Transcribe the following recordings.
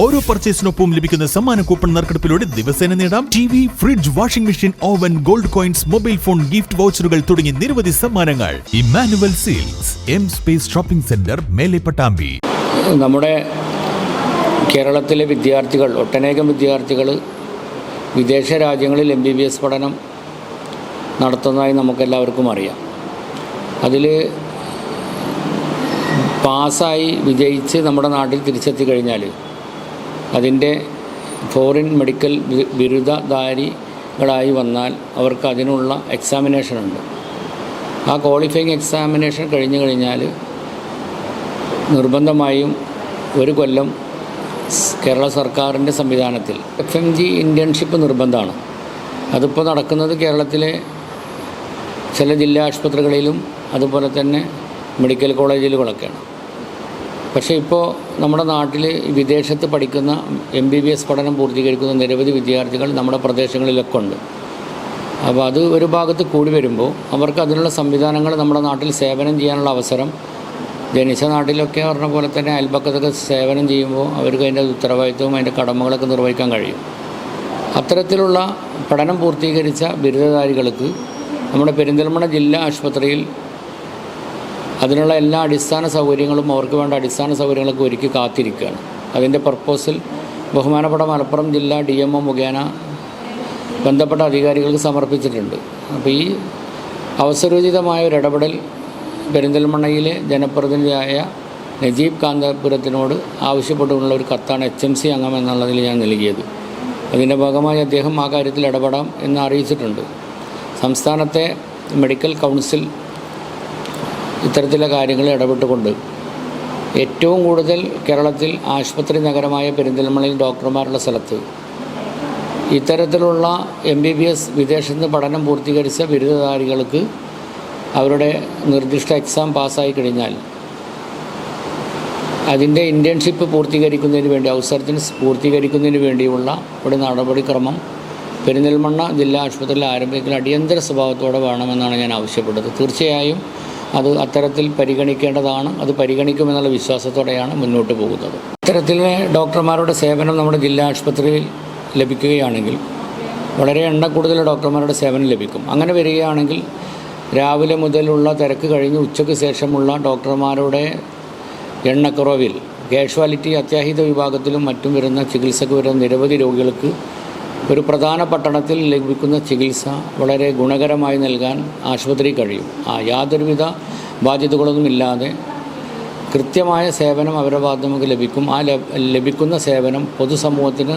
ഓരോ പർച്ചേസിനൊപ്പം ലഭിക്കുന്ന സമ്മാന കൂപ്പൺ നറുക്കെടുപ്പിലൂടെ ദിവസേന നേടാം. T V fridge washing machine oven gold coins mobile phone gift വൗച്ചറുകൾ തുടങ്ങി നിരവധി സമ്മാനങ്ങൾ. Emmanuel silks M space shopping centre മേലെ പട്ടാമ്പി. നമ്മുടെ കേരളത്തിലെ വിദ്യാർത്ഥികൾ ഒട്ടനേകം വിദ്യാർത്ഥികൾ വിദേശ രാജ്യങ്ങളിൽ എം ബി ബി എസ് പഠനം നടത്തുന്നതായി നമുക്കെല്ലാവർക്കും അറിയാം. അതിൽ പാസ്സായി വിജയിച്ച് നമ്മുടെ നാട്ടിൽ തിരിച്ചെത്തി കഴിഞ്ഞാൽ അതിന്റെ ഫോറിൻ മെഡിക്കൽ ബിരുദധാരികളായി വന്നാൽ അവർക്ക് അതിനുള്ള എക്സാമിനേഷനുണ്ട് ആ ക്വാളിഫയിങ് എക്സാമിനേഷൻ കഴിഞ്ഞു കഴിഞ്ഞാൽ നിർബന്ധമായും ഒരു കൊല്ലം കേരള സർക്കാരിന്റെ സംവിധാനത്തിൽ. എഫ് എം ജി ഇന്റേൺഷിപ്പ് നിർബന്ധമാണ്. അതിപ്പോൾ നടക്കുന്നത് കേരളത്തിലെ ചില ജില്ലാ ആശുപത്രികളിലും അതുപോലെ തന്നെ മെഡിക്കൽ കോളേജുകളൊക്കെയാണ് പക്ഷേ ഇപ്പോൾ നമ്മുടെ നാട്ടിൽ വിദേശത്ത് പഠിക്കുന്ന എം ബി ബി എസ് പഠനം പൂർത്തീകരിക്കുന്ന നിരവധി വിദ്യാർത്ഥികൾ നമ്മുടെ പ്രദേശങ്ങളിലൊക്കെ ഉണ്ട്. അപ്പോൾ അത് ഒരു ഭാഗത്ത് കൂടി വരുമ്പോൾ അവർക്ക് അതിനുള്ള സംവിധാനങ്ങൾ നമ്മുടെ നാട്ടിൽ സേവനം ചെയ്യാനുള്ള അവസരം ജനിച്ച നാട്ടിലൊക്കെ പറഞ്ഞ പോലെ തന്നെ അയൽപക്കത്തൊക്കെ സേവനം ചെയ്യുമ്പോൾ അവർക്ക് അതിന്റെ ഉത്തരവാദിത്വവും അതിന്റെ കടമകളൊക്കെ നിർവഹിക്കാൻ കഴിയും. അത്തരത്തിലുള്ള പഠനം പൂർത്തീകരിച്ച ബിരുദധാരികൾക്ക് നമ്മുടെ പെരിന്തൽമണ്ണ ജില്ലാ ആശുപത്രിയിൽ അതിനുള്ള എല്ലാ അടിസ്ഥാന സൗകര്യങ്ങളും അവർക്ക് വേണ്ട അടിസ്ഥാന സൗകര്യങ്ങളൊക്കെ ഒരുക്കി കാത്തിരിക്കുകയാണ്. അതിന്റെ പർപ്പോസിൽ ബഹുമാനപ്പെട്ട മലപ്പുറം ജില്ലാ ഡി എം ഒ മുഖേന ബന്ധപ്പെട്ട അധികാരികൾക്ക് സമർപ്പിച്ചിട്ടുണ്ട്. അപ്പോൾ ഈ അവസരോചിതമായ ഒരു ഇടപെടൽ പെരിന്തൽമണ്ണയിലെ ജനപ്രതിനിധിയായ നജീബ് കാന്തപുരത്തിനോട് ആവശ്യപ്പെട്ടുള്ള ഒരു കത്താണ് എച്ച് എം സി അംഗം എന്നുള്ളതിൽ ഞാൻ നൽകിയത്. അതിന്റെ ഭാഗമായി അദ്ദേഹം ആ കാര്യത്തിൽ ഇടപെടാം എന്ന് അറിയിച്ചിട്ടുണ്ട്. സംസ്ഥാനത്തെ മെഡിക്കൽ കൗൺസിൽ ഇത്തരത്തിലുള്ള കാര്യങ്ങളിൽ ഇടപെട്ടുകൊണ്ട് ഏറ്റവും കൂടുതൽ കേരളത്തിൽ ആശുപത്രി നഗരമായ പെരിന്തൽമണയിൽ ഡോക്ടർമാരുള്ള സ്ഥലത്ത് ഇത്തരത്തിലുള്ള എം ബി ബി എസ് വിദേശത്ത് പഠനം പൂർത്തീകരിച്ച ബിരുദധാരികൾക്ക് അവരുടെ നിർദ്ദിഷ്ട എക്സാം പാസ്സായി കഴിഞ്ഞാൽ അതിന്റെ ഇന്റേൺഷിപ്പ് പൂർത്തീകരിക്കുന്നതിന് വേണ്ടി അവസരത്തിന് പൂർത്തീകരിക്കുന്നതിന് വേണ്ടിയുള്ള ഒരു നടപടിക്രമം പെരിന്തൽമണ്ണ ജില്ലാ ആശുപത്രിയിൽ ആരംഭിക്കുന്ന അടിയന്തര സ്വഭാവത്തോടെ വേണമെന്നാണ് ഞാൻ ആവശ്യപ്പെട്ടത്. തീർച്ചയായും അത് അത്തരത്തിൽ പരിഗണിക്കേണ്ടതാണ് അത് പരിഗണിക്കുമെന്നുള്ള വിശ്വാസത്തോടെയാണ് മുന്നോട്ട് പോകുന്നത്. ഇത്തരത്തിലെ ഡോക്ടർമാരുടെ സേവനം നമ്മുടെ ജില്ലാ ആശുപത്രിയിൽ ലഭിക്കുകയാണെങ്കിൽ വളരെ എണ്ണ കൂടുതൽ ഡോക്ടർമാരുടെ സേവനം ലഭിക്കും. അങ്ങനെ വരികയാണെങ്കിൽ രാവിലെ മുതലുള്ള തിരക്ക് കഴിഞ്ഞ് ഉച്ചയ്ക്ക് ശേഷമുള്ള ഡോക്ടർമാരുടെ എണ്ണക്കുറവിൽ കാഷ്വാലിറ്റി അത്യാഹിത വിഭാഗത്തിലും മറ്റും വരുന്ന ചികിത്സക്ക് വരുന്ന നിരവധി രോഗികൾക്ക് ഒരു പ്രധാന പട്ടണത്തിൽ ലഭിക്കുന്ന ചികിത്സ വളരെ ഗുണകരമായി നൽകാൻ ആശുപത്രി കഴിയും. ആ യാതൊരുവിധ ബാധ്യതകളൊന്നും ഇല്ലാതെ കൃത്യമായ സേവനം അവരുടെ ഭാഗത്ത് നമുക്ക് ലഭിക്കും. ആ ലഭിക്കുന്ന സേവനം പൊതുസമൂഹത്തിന്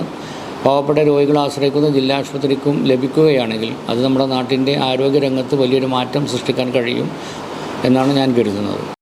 പാവപ്പെട്ട രോഗികളെ ആശ്രയിക്കുന്ന ജില്ലാ ആശുപത്രിക്കും ലഭിക്കുകയാണെങ്കിൽ അത് നമ്മുടെ നാട്ടിന്റെ ആരോഗ്യരംഗത്ത് വലിയൊരു മാറ്റം സൃഷ്ടിക്കാൻ കഴിയും എന്നാണ് ഞാൻ കരുതുന്നത്.